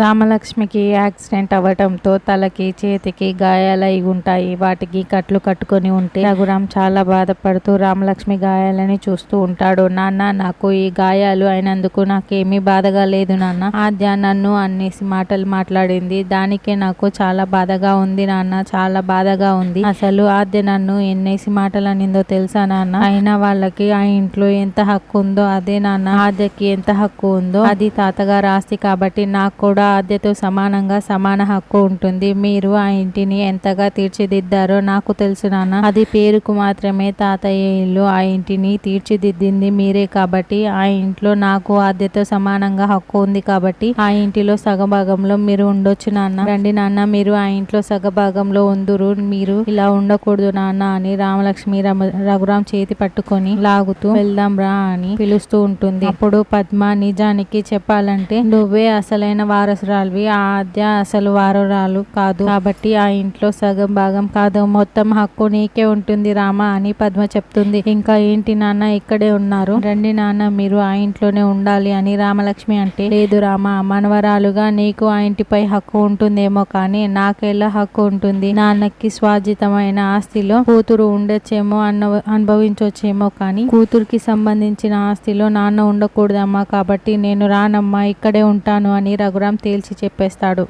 రామలక్ష్మికి accident అవ్వటంతో తలకి చేతికి గాయాలై ఉంటాయి. వాటికి కట్లు కట్టుకొని ఉంటే రఘురాం చాలా బాధపడుతూ రామలక్ష్మి గాయాలని చూస్తూ ఉంటాడు. నాన్న నాకు ఈ గాయాలు అయినందుకు నాకేమీ బాధగా లేదు నాన్న. ఆద్య నన్ను అన్నేసి మాటలు మాట్లాడింది. దానికే నాకు చాలా బాధగా ఉంది నాన్న చాలా బాధగా ఉంది. అసలు ఆద్య నన్ను ఎన్నేసి మాటలు అనిందో తెలుసా నాన్న? అయినా వాళ్ళకి ఆ ఇంట్లో ఎంత హక్కు ఉందో అదే నాన్న. ఆద్యకి ఎంత హక్కు ఉందో అది తాతగారు ఆస్తి కాబట్టి నాకు కూడా ఆద్యతో సమానంగా సమాన హక్కు ఉంటుంది. మీరు ఆ ఇంటిని ఎంతగా తీర్చిదిద్దారో నాకు తెలుసు నాన్న. అది పేరుకు మాత్రమే తాతయ్య ఇల్లు. ఆ ఇంటిని తీర్చిదిద్దింది మీరే కాబట్టి ఆ ఇంట్లో నాకు ఆద్యతో సమానంగా హక్కు ఉంది కాబట్టి ఆ ఇంటిలో సగభాగంలో మీరు ఉండొచ్చు నాన్న. రండి నాన్న మీరు ఆ ఇంట్లో సగభాగంలో ఉందురు. మీరు ఇలా ఉండకూడదు నాన్న అని రామలక్ష్మి రమ- రఘురాం చేతి పట్టుకొని లాగుతూ వెళ్దాం రా అని పిలుస్తూ ఉంటుంది. అప్పుడు పద్మ నిజానికి చెప్పాలంటే నువ్వే అసలైన వారసురాలివి ఆ ఆద్య అసలు వారసురాలు కాదు. కాబట్టి ఆ ఇంట్లో సగం భాగం కాదు. మొత్తం హక్కు నీకే ఉంటుంది రామ అని పద్మ చెప్తుంది. ఇంకా ఏంటి నాన్న ఇక్కడే ఉన్నారు? రండి నాన్న మీరు ఆ ఇంట్లోనే ఉండాలి అని రామలక్ష్మి అంటే లేదు రామ మనవరాలుగా నీకు ఆ ఇంటిపై హక్కు ఉంటుందేమో కానీ నాకెలా హక్కు ఉంటుంది? నాన్నకి స్వాజితమైన ఆస్తిలో కూతురు ఉండొచ్చేమో అన్న అనుభవించొచ్చేమో కానీ కూతురికి సంబంధించిన ఆస్తిలో నాన్న ఉండకూడదమ్మా. కాబట్టి నేను రానమ్మా ఇక్కడే ఉంటాను అని రఘురామ్ తేల్చి చెప్పేస్తాడు.